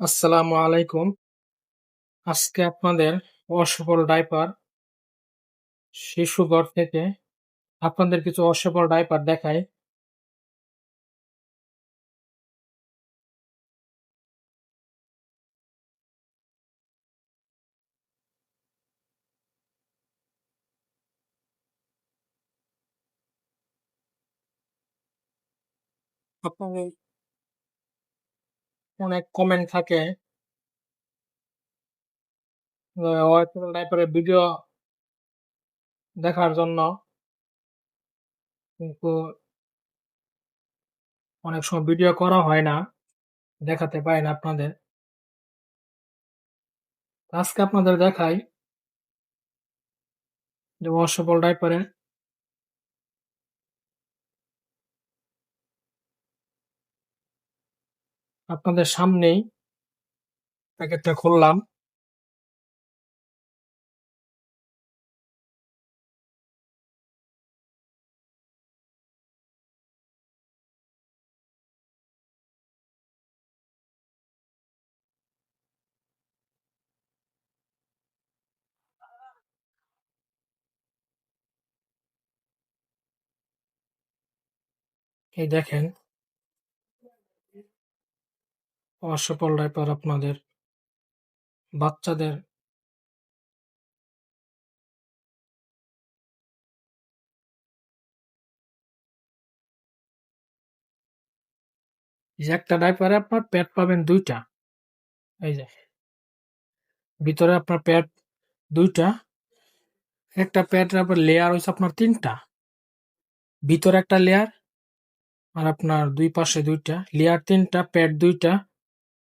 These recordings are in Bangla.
আসসালামু আলাইকুম। আজকে আপনাদের অসফল ডাইপার শিশুঘর থেকে আপনাদের কিছু অসফল ডাইপার দেখাই। আপনাদের অনেক কমেন্ট থাকে। ডাইপারের ভিডিও দেখার জন্য। কিন্তু অনেক সময় ভিডিও করা হয় না, দেখাতে পারি না আপনাদের। আজকে আপনাদের দেখাই যে অসফল ডাইপারে আপনাদের সামনেই প্যাকেটটা খুললাম। এই দেখেন অসফল ডাইপার আপনাদের, বাচ্চাদের একটা ডাইপারে আপনার প্যাড পাবেন দুইটা। এই যে, ভিতরে আপনার প্যাড দুইটা, একটা প্যাডের আপনার লেয়ার হয়েছে আপনার তিনটা। ভিতরে একটা লেয়ার আর আপনার দুই পাশে দুইটা লেয়ার তিনটা প্যাড দুইটা।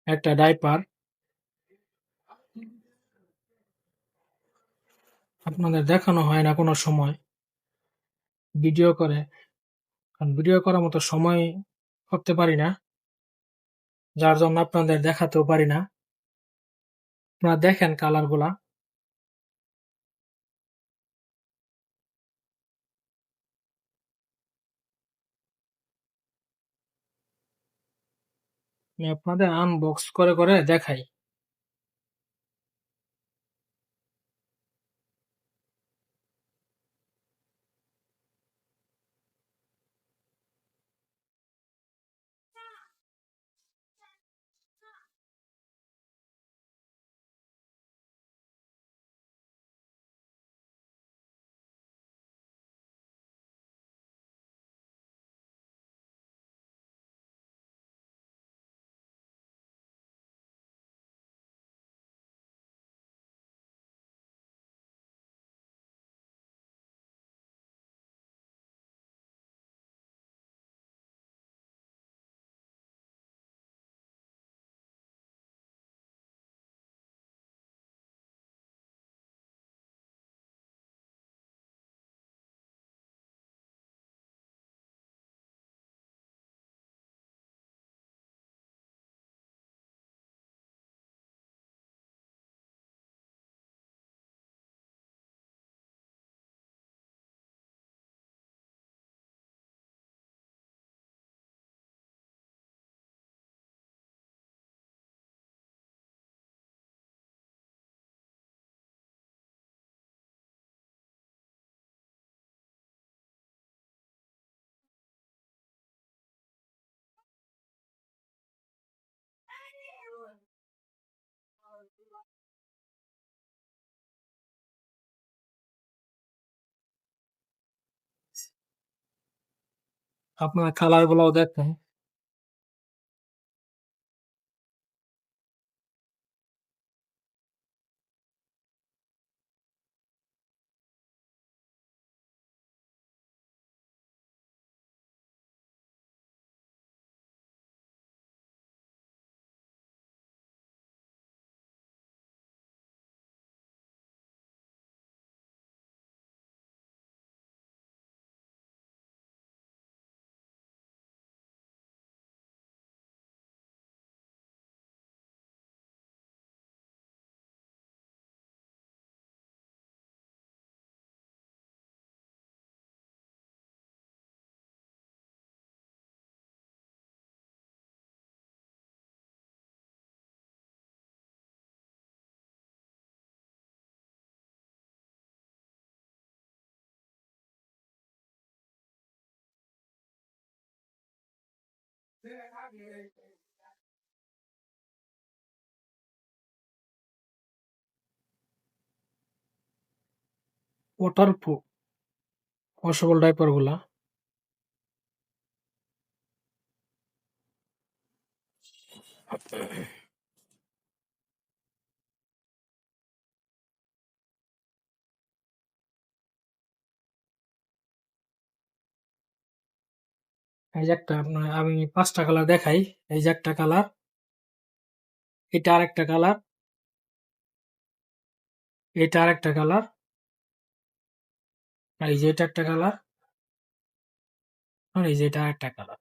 একটা ডাইপার আপনাদের দেখানো হয় না কোনো সময়। ভিডিও করে। কারণ ভিডিও করার মতো সময় করতে পারি না। যার জন্য আপনাদের দেখাতেও পারি না। আপনারা দেখেন কালারগুলা আমি আপনাদের আনবক্স করে করে দেখাই। আপনারা কালারগুলোও দেখেন। ওয়াটারপ্রুফ ওয়াশেবল ডাইপারগুলা। এই যে একটা আপনার, আমি পাঁচটা কালার দেখাই। এই যে একটা কালার এটা আর একটা কালার এটা আর একটা কালার এই যে এটা একটা কালার আর এই যে এটা আরেকটা কালার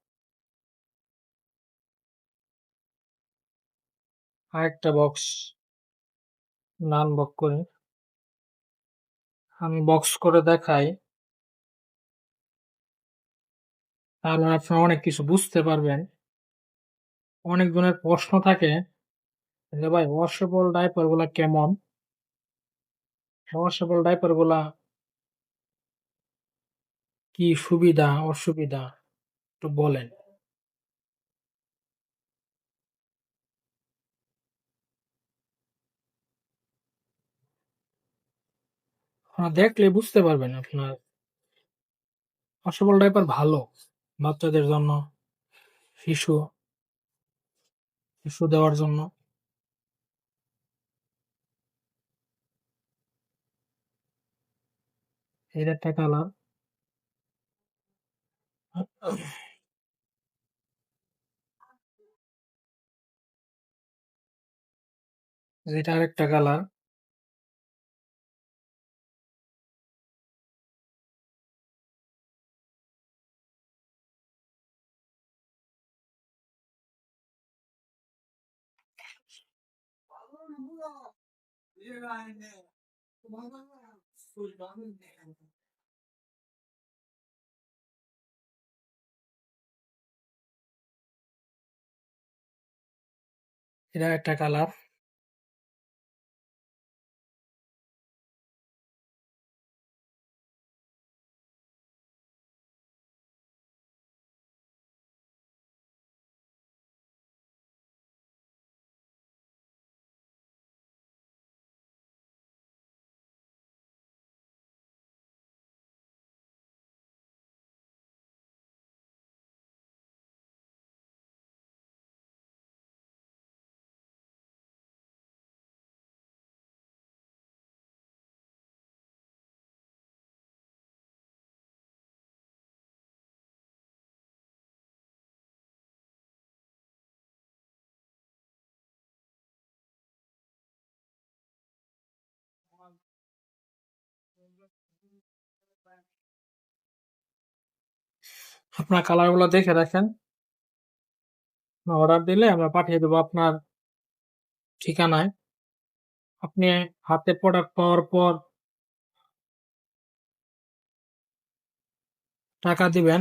আর একটা বক্স নান বক করে। আমি বক্স করে দেখাই। তাহলে আপনারা অনেক কিছু বুঝতে পারবেন। অনেক জনের প্রশ্ন থাকে। যে ভাই ওয়াশেবল ডাইপারগুলা কেমন? ওয়াশেবল ডাইপারগুলা কি সুবিধা, অসুবিধা? একটু বলেন। দেখলে বুঝতে পারবেন আপনার ওয়াশেবল ডাইপার ভালো। বাচ্চাদের জন্য শিশু শিশু দেওয়ার জন্য। এর একটা কালার যেটা আরেকটা কালার এটা একটা কালার আপনার কালারগুলো দেখে রাখেন। অর্ডার দিলে আমরা পাঠিয়ে দেবো আপনার ঠিকানায়। আপনি হাতে প্রোডাক্ট পাওয়ার পর টাকা দিবেন।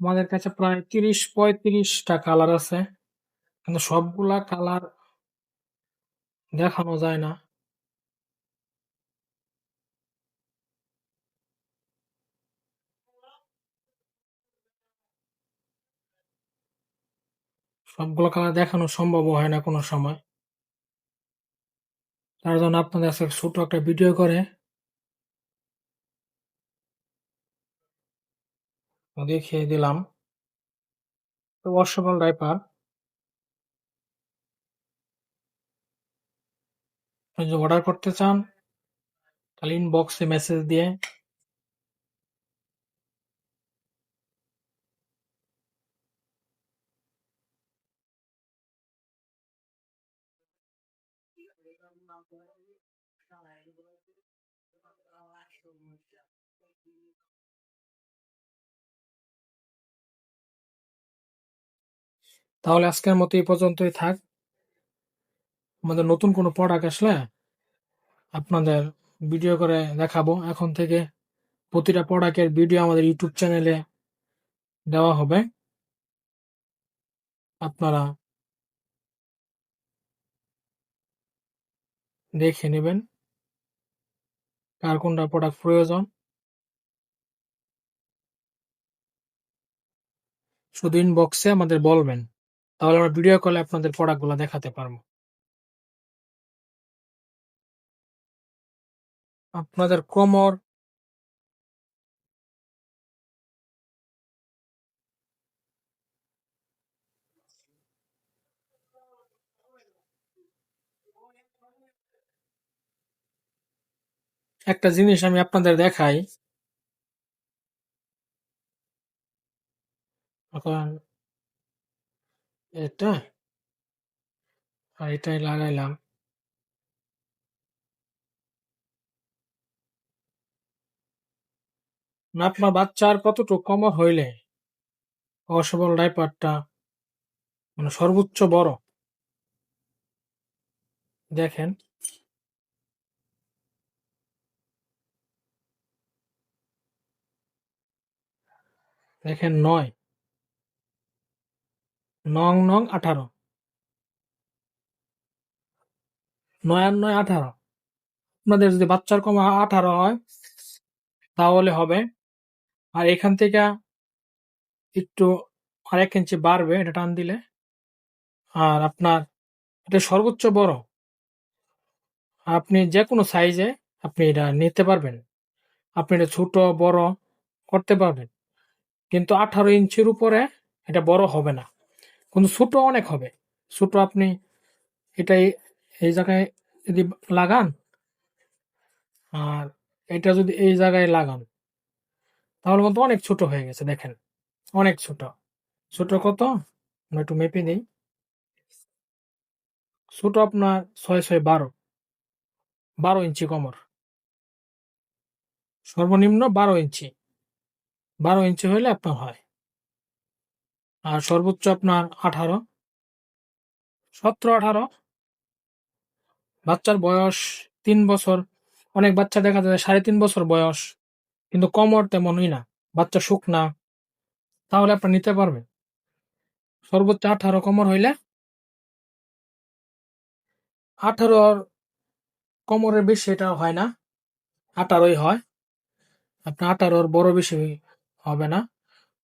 আমাদের কাছে প্রায় তিরিশ পঁয়ত্রিশটা কালার আছে। কিন্তু সবগুলা কালার দেখানো যায় না। সবগুলো কালার দেখানো সম্ভব হয় না কোনো সময়। তার জন্য আপনাদের ছোট একটা ভিডিও করে দেখিয়ে দিলাম। তো ওয়াশেবল ডাইপার যদি অর্ডার করতে চান তাহলে ইনবক্সে মেসেজ দিয়ে তাহলে আজকের মতো এই পর্যন্তই থাক। আমাদের নতুন কোনো প্রোডাক্ট আসলে আপনাদের ভিডিও করে দেখাবো। এখন থেকে প্রতিটা প্রোডাক্টের ভিডিও আমাদের ইউটিউব চ্যানেলে দেওয়া হবে। আপনারা দেখে নেবেন কার কোনটা প্রোডাক্ট প্রয়োজন। শুধু ইনবক্সে আমাদের বলবেন। তাহলে আমরা ভিডিও কলে আপনাদের প্রোডাক্টগুলো দেখাতে পারব। আপনাদের কোমর। একটা জিনিস আমি আপনাদের দেখাই। এখন এটা? আর এটাই লাগাইলাম। আপনার বাচ্চার কতটুকু কমর হইলে অসবল ডাইপারটা মানে সর্বোচ্চ বড়। দেখেন। দেখেন নয়। নং নং আঠারো। নয় নয় আঠারো। আপনাদের যদি বাচ্চার কম আঠারো হয়, তাহলে হবে, আর এখান থেকে একটু আর এক ইঞ্চি বাড়বে, এটা টান দিলে। আর আপনার, এটা সর্বোচ্চ বড়। আপনি যে কোনো সাইজে আপনি এটা নিতে পারবেন। আপনি এটা ছোট, বড় করতে পারবেন। কিন্তু আঠারো ইঞ্চির উপরে এটা বড় হবে না। কিন্তু ছোট অনেক হবে। ছোট আপনি এটাই, এই জায়গায় যদি লাগান, আর এটা যদি এই জায়গায় লাগান, তাহলে কিন্তু অনেক ছোট হয়ে গেছে, দেখেন। অনেক ছোট। ছোট কত? আমরা একটু মেপে দিই ছোট আপনার ছয় ছয় বারো। বারো ইঞ্চি কমর। সর্বনিম্ন বারো ইঞ্চি। বারো ইঞ্চি হইলে আপনার হয়। আর সর্বোচ্চ আপনার আঠারো। সতেরো আঠারো। বাচ্চার বয়স তিন বছর। অনেক বাচ্চা দেখা যায় সাড়ে তিন বছর বয়স, কিন্তু কমর তেমনই না। বাচ্চা শুকনা তাহলে আপনি নিতে পারবেন। সর্বোচ্চ আঠারো কমর হইলে আঠারোর কমরের বেশি এটা হয় না। আঠারোই হয়। আপনার আঠারোর বড় বেশি হবে না।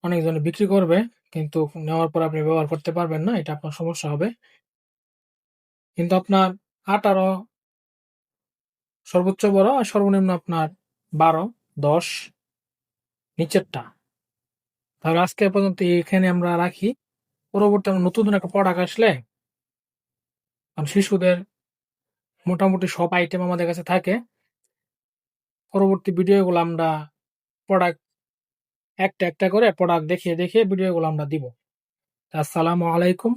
অনেকজনে বিক্রি করবে। কিন্তু নেওয়ার পর আপনি ব্যবহার করতে পারবেন না, এটা আপনার সমস্যা হবে। কিন্তু আপনার আঠারো সর্বোচ্চ বড় আর সর্বনিম্ন আপনার বারো, দশ, নিচেরটা। তাহলে আজকে পর্যন্ত এখানে আমরা রাখি। পরবর্তী আমরা নতুন একটা প্রোডাক্ট আসলে শিশুদের মোটামুটি সব আইটেম আমাদের কাছে থাকে। পরবর্তী ভিডিওগুলো আমরা প্রোডাক্ট একটা একটা করে প্রোডাক্ট দেখিয়ে দেখিয়ে ভিডিওগুলো আমরা দিব। আসসালামু আলাইকুম।